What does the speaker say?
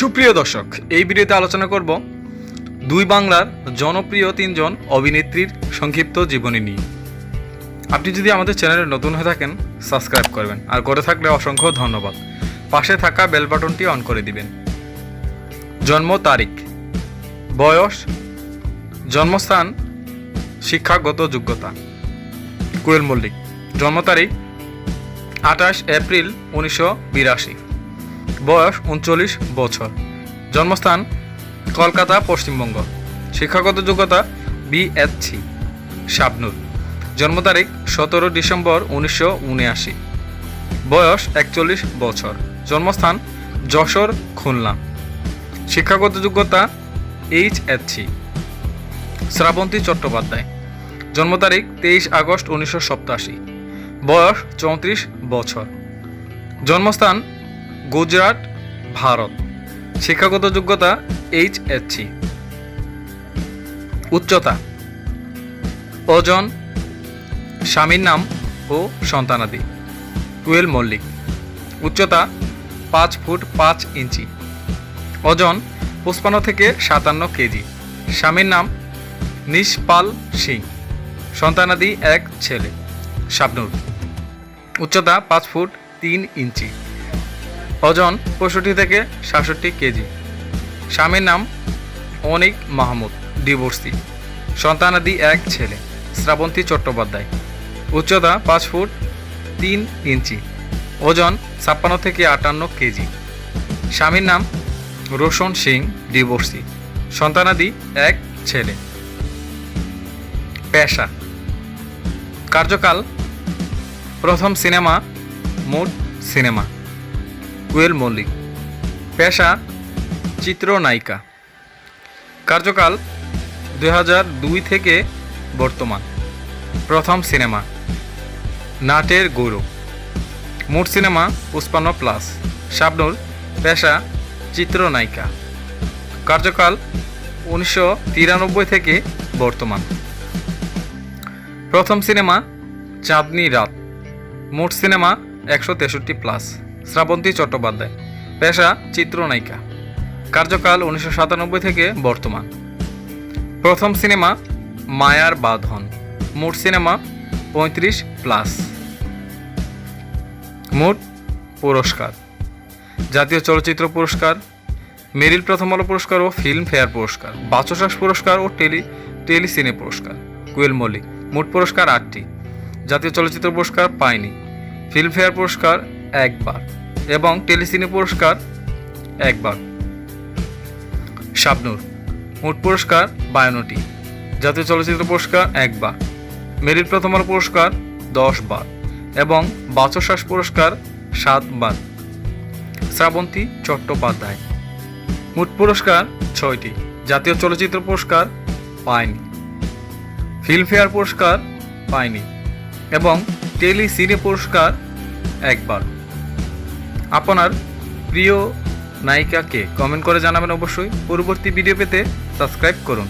সুপ্রিয় দর্শক, এই ভিডিওতে আলোচনা করব দুই বাংলার জনপ্রিয় তিনজন অভিনেত্রীর সংক্ষিপ্ত জীবনী নিয়ে। আপনি যদি আমাদের চ্যানেলে নতুন হয়ে থাকেন, সাবস্ক্রাইব করবেন। আর করে থাকলে অসংখ্য ধন্যবাদ। পাশে থাকা বেল বাটনটি অন করে দিবেন। জন্ম তারিখ। বয়স। জন্মস্থান। শিক্ষাগত যোগ্যতা। কোয়েল মল্লিক। জন্ম তারিখ, আঠাশ এপ্রিল উনিশশো বিরাশি। বয়স উনচল্লিশ বছর। জন্মস্থান কলকাতা, পশ্চিমবঙ্গ। শিক্ষাগত যোগ্যতা বিএসসি শাবনুর। জন্ম তারিখ সতেরো ডিসেম্বর উনিশশো উনআশি। বয়স একচল্লিশ বছর। জন্মস্থান যশোর, খুলনা। শিক্ষাগত যোগ্যতা এইচএসসি শ্রাবন্তী চট্টোপাধ্যায়। জন্ম তারিখ তেইশ আগস্ট উনিশশো বয়স চৌত্রিশ বছর। জন্মস্থান গুজরাট, ভারত। শিক্ষাগত যোগ্যতা এইচএসসি উচ্চতা ওজন স্বামীর নাম ও সন্তানাদি। টুয়েল মল্লিক উচ্চতা, পাঁচ ফুট পাঁচ ইঞ্চি। ওজন পঁচপান্ন থেকে সাতান্ন কেজি। স্বামীর নাম নিষ্পাল সিং। সন্তানাদি এক ছেলে, শাবনুর। উচ্চতা, পাঁচ ফুট তিন ইঞ্চি। ওজন পঁয়ষট্টি থেকে সাতষট্টি কেজি। স্বামীর নাম অনিক মাহমুদ, ডিভোর্সি। সন্তানাদি এক ছেলে, শ্রাবন্তী চট্টোপাধ্যায়। উচ্চতা পাঁচ ফুট তিন ইঞ্চি। ওজন ছাপ্পান্ন থেকে আটান্ন কেজি। স্বামীর নাম রোশন সিং, ডিভোর্সি। সন্তানাদি এক ছেলে। পেশা। কার্যকাল প্রথম সিনেমা, মোট সিনেমা। কুয়েল মল্লিক, পেশা চিত্রনায়িকা। কার্যকাল দু হাজার দুই থেকে বর্তমান। প্রথম সিনেমা, নাটের গৌরব। মোট সিনেমা পুষ্পান্ন প্লাস। শাবনুর, পেশা চিত্রনায়িকা। কার্যকাল উনিশশো তিরানব্বই থেকে বর্তমান। প্রথম সিনেমা, চাঁদনি রাত। মোট সিনেমা একশো তেষট্টি প্লাস। শ্রাবন্তী চট্টোপাধ্যায়। পেশা চিত্রনায়িকা। কার্যকাল উনিশশো সাতানব্বই থেকে বর্তমান। প্রথম সিনেমা মায়ার বাঁধন। মোট সিনেমা পঁয়ত্রিশ প্লাস। মোট পুরস্কার। জাতীয় চলচ্চিত্র পুরস্কার, মেরিল প্রথম আলো পুরস্কার ও ফিল্ম ফেয়ার পুরস্কার, বাচসাস পুরস্কার ও টেলি, টেলিসিনে পুরস্কার, কুয়েল মল্লিক। মোট পুরস্কার আটটি। জাতীয় চলচ্চিত্র পুরস্কার পায়নি। ফিল্মফেয়ার পুরস্কার একবার এবং টেলিসিনে পুরস্কার একবার। শাবনুর মোট পুরস্কার বায়ান্নটি, জাতীয় চলচ্চিত্র পুরস্কার একবার মেরিট প্রথম আলো পুরস্কার দশ বার এবং বাচশ্বাস পুরস্কার সাতবার। শ্রাবন্তী চট্টোপাধ্যায় মোট পুরস্কার ছয়টি, জাতীয় চলচ্চিত্র পুরস্কার পায়নি, ফিল্মফেয়ার পুরস্কার পায়নি এবং টেলি সিনে পুরস্কার একবার। আপনার প্রিয় নায়িকাকে কমেন্ট করে জানাবেন অবশ্যই। পরবর্তী ভিডিও পেতে সাবস্ক্রাইব করুন।